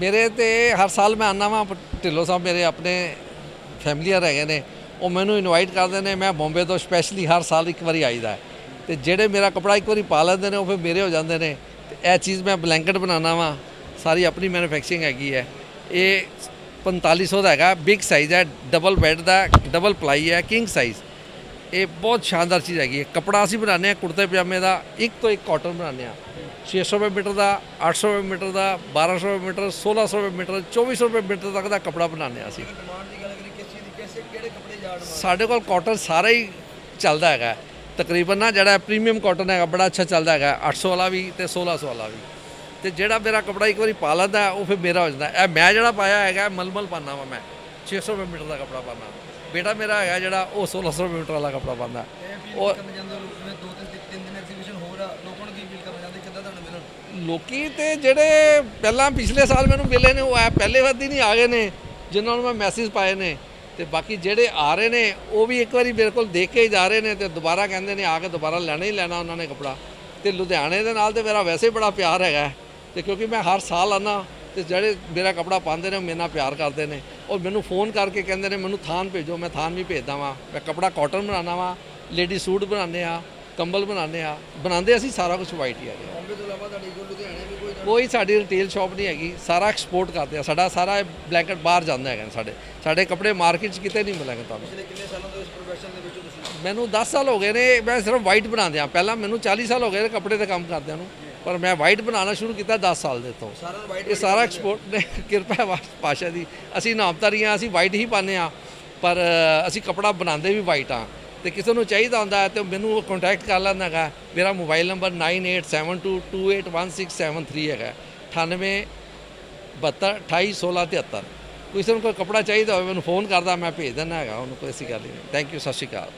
ਮੇਰੇ ਤੇ ਹਰ ਸਾਲ ਮੈਂ ਆਉਂਦਾ ਵਾਂ, ਢਿੱਲੋਂ ਸਾਹਿਬ ਮੇਰੇ ਆਪਣੇ ਫੈਮਲੀਅਰ ਹੈਗੇ ਨੇ, ਉਹ ਮੈਨੂੰ ਇਨਵਾਈਟ ਕਰਦੇ ਨੇ, ਮੈਂ ਬੰਬੇ ਤੋਂ ਸਪੈਸ਼ਲੀ ਹਰ ਸਾਲ ਇੱਕ ਵਾਰੀ ਆਈਦਾ। ਹੈ। ਤੇ ਜਿਹੜੇ ਮੇਰਾ ਕਪੜਾ ਇੱਕ ਵਾਰੀ ਪਾ ਲੈਂਦੇ ਨੇ, ਉਹ ਫਿਰ ਮੇਰੇ ਹੋ ਜਾਂਦੇ ਨੇ। ਤੇ ਇਹ ਚੀਜ਼ ਮੈਂ ਬਲੈਂਕਟ ਬਣਾਉਣਾ ਵਾਂ, ਸਾਰੀ ਆਪਣੀ ਮੈਨੂਫੈਕਚਰਿੰਗ ਹੈਗੀ ਹੈ। ਇਹ 4500 ਦਾ ਹੈਗਾ ਬਿਗ ਸਾਈਜ਼ ਹੈ ਡਬਲ ਬੈੱਡ ਦਾ ਡਬਲ ਪਲਾਈ ਹੈ ਕਿੰਗ ਸਾਈਜ਼ ਇਹ ਬਹੁਤ ਸ਼ਾਨਦਾਰ ਚੀਜ਼ ਹੈਗੀ ਹੈ। ਕਪੜਾ ਅਸੀਂ ਬਣਾਉਂਦੇ ਹਾਂ ਕੁੜਤੇ ਪਜਾਮੇ ਦਾ, ਇੱਕ ਤੋਂ ਇੱਕ ਕਾਟਨ ਬਣਾਉਂਦੇ ਹਾਂ। 600 ਰੁਪਏ ਮੀਟਰ ਦਾ 800 ਰੁਪਏ ਮੀਟਰ ਦਾ 1200 ਰੁਪਏ ਮੀਟਰ 1600 ਰੁਪਏ ਮੀਟਰ 2400 ਰੁਪਏ ਮੀਟਰ ਤੱਕ ਦਾ ਕਪੜਾ ਬਣਾਉਂਦੇ ਹਾਂ ਅਸੀਂ। ਸਾਡੇ ਕੋਲ ਕਾਟਨ ਸਾਰਾ ਹੀ ਚੱਲਦਾ ਹੈਗਾ ਤਕਰੀਬਨ ਨਾ ਜਿਹੜਾ ਪ੍ਰੀਮੀਅਮ ਕਾਟਨ ਹੈਗਾ, ਬੜਾ ਅੱਛਾ ਚੱਲਦਾ ਹੈਗਾ 800 ਵਾਲਾ ਵੀ ਤੇ 1600 ਵਾਲਾ ਵੀ। ਤੇ ਜਿਹੜਾ ਮੇਰਾ ਕਪੜਾ ਇੱਕ ਵਾਰੀ ਪਾ ਲੈਂਦਾ, ਉਹ ਫਿਰ ਮੇਰਾ ਹੋ ਜਾਂਦਾ। ਇਹ ਮੈਂ ਜਿਹੜਾ ਪਾਇਆ ਹੈਗਾ, ਮਲਮਲ ਪਾਣਾ ਵਾ ਮੈਂ। 600 ਰੁਪਏ ਮੀਟਰ ਦਾ ਕਪੜਾ ਪਾਣਾ ਬੇਟਾ ਮੇਰਾ ਹੈਗਾ ਜਿਹੜਾ ਉਹ 1600 ਰੁਪਏ ਮੀਟਰ ਵਾਲਾ ਕਪੜਾ ਪਾਉਂਦਾ। ਦੋ ਆ ਲੋਕਾਂ ਤੇ ਜਿਹੜੇ ਪਹਿਲਾਂ ਪਿਛਲੇ ਸਾਲ ਮੈਨੂੰ ਮਿਲੇ ਨੇ ਉਹ ਐ ਪਹਿਲੇ ਵਾਰ ਹੀ ਨਹੀਂ ਆ ਗਏ ਨੇ ਜਿਨ੍ਹਾਂ ਨੂੰ ਮੈਂ ਮੈਸੇਜ ਪਾਏ ਨੇ। ਤੇ ਬਾਕੀ ਜਿਹੜੇ ਆ ਰਹੇ ਨੇ ਉਹ ਵੀ ਇੱਕ ਵਾਰੀ ਮੇਰੇ ਕੋਲ ਦੇਖ ਕੇ ਹੀ ਜਾ ਰਹੇ ਨੇ ਤੇ ਦੁਬਾਰਾ ਕਹਿੰਦੇ ਨੇ ਆ ਕੇ ਦੁਬਾਰਾ ਲੈਣਾ ਹੀ ਲੈਣਾ ਉਹਨਾਂ ਨੇ ਕਪੜਾ। ਤੇ ਲੁਧਿਆਣੇ ਦੇ ਨਾਲ ਤੇ ਮੇਰਾ ਵੈਸੇ ਹੀ ਬੜਾ ਪਿਆਰ ਹੈਗਾ। ਤੇ ਕਿਉਂਕਿ ਮੈਂ ਹਰ ਸਾਲ ਆਨਾ ਤੇ ਜਿਹੜੇ ਮੇਰਾ ਕਪੜਾ ਪਾਉਂਦੇ ਨੇ ਉਹ ਮੇਰੇ ਨਾਲ ਪਿਆਰ ਕਰਦੇ ਨੇ। ਔਰ ਮੈਨੂੰ ਫੋਨ ਕਰਕੇ ਕਹਿੰਦੇ ਨੇ ਮੈਨੂੰ ਥਾਨ ਭੇਜੋ ਮੈਂ ਥਾਨ ਵੀ ਭੇਜਦਾ ਵਾਂ। ਮੈਂ ਕਪੜਾ ਕਾਟਨ ਬਣਾਉਣਾ ਵਾਂ ਲੇਡੀ ਸੂਟ ਬਣਾਉਂਦੇ ਆ ਕੰਬਲ ਬਣਾਉਂਦੇ ਆ। ਬਣਾਉਂਦੇ ਅਸੀਂ ਸਾਰਾ ਕੁਝ ਵਾਈਟ ਹੀ ਆ ਜੀ। ਬੰਬੇ ਤੋਂ ਇਲਾਵਾ ਤੁਹਾਡੀ ਕੋਲ ਲੁਧਿਆਣੇ ਵੀ ਕੋਈ ਕੋਈ ਸਾਡੀ ਰਿਟੇਲ ਸ਼ਾਪ ਨਹੀਂ ਹੈਗੀ ਸਾਰਾ ਐਕਸਪੋਰਟ ਕਰਦੇ ਆ। ਸਾਡਾ ਸਾਰਾ ਬਲੈਂਕਟ ਬਾਹਰ ਜਾਂਦਾ ਹੈਗਾ ਸਾਡੇ। ਸਾਡੇ ਕੱਪੜੇ ਮਾਰਕੀਟ 'ਚ ਕਿਤੇ ਨਹੀਂ ਮਿਲਣਗੇ ਤੁਹਾਨੂੰ। ਪਿਛਲੇ ਕਿੰਨੇ ਸਾਲਾਂ ਤੋਂ ਇਸ ਪ੍ਰੋਫੈਸ਼ਨ ਦੇ ਵਿੱਚ ਹੋ ਤੁਸੀਂ? ਮੈਨੂੰ 10 ਸਾਲ ਹੋ ਗਏ ਨੇ ਮੈਂ ਸਿਰਫ ਵਾਈਟ ਬਣਾਉਂਦੇ ਆ। ਪਹਿਲਾਂ ਮੈਨੂੰ 40 ਸਾਲ ਹੋ ਗਏ ਨੇ ਕੱਪੜੇ ਦਾ ਕੰਮ ਕਰਦਿਆਂ ਨੂੰ। ਪਰ ਮੈਂ ਵਾਈਟ ਬਣਾਉਣਾ ਸ਼ੁਰੂ ਕੀਤਾ 10 ਸਾਲ ਦੇ ਤੋਂ। ਸਾਰਾ ਵਾਈਟ ਇਹ ਸਾਰਾ ਐਕਸਪੋਰਟ ਨੇ ਕਿਰਪਾ ਪਾਸ਼ਾ ਦੀ। ਅਸੀਂ ਨਾਮਤਾਰੀਆਂ ਅਸੀਂ ਵਾਈਟ ਹੀ ਪਾਉਂਦੇ ਆ ਪਰ ਅਸੀਂ ਕਪੜਾ ਬਣਾਉਂਦੇ ਵੀ ਵਾਈਟ ਆ ਤੇ ਕਿਸੇ ਨੂੰ ਚਾਹੀਦਾ ਹੁੰਦਾ ਤੇ ਮੈਨੂੰ ਕੰਟੈਕਟ ਕਰ ਲੈਂਦਾ ਹੈਗਾ। ਮੇਰਾ ਮੋਬਾਈਲ ਨੰਬਰ 9872281673 ਹੈਗਾ। 98 72 28 16 73 ਕਿਸੇ ਨੂੰ ਕੋਈ ਕਪੜਾ ਚਾਹੀਦਾ ਹੋਵੇ ਮੈਨੂੰ ਫੋਨ ਕਰਦਾ ਮੈਂ ਭੇਜ ਦਿੰਦਾ ਹੈਗਾ। ਉਹਨੂੰ ਕੋਈ ਐਸੀ ਗੱਲ ਨਹੀਂ। ਥੈਂਕ ਯੂ ਸਤਿ ਸ਼੍ਰੀ ਅਕਾਲ।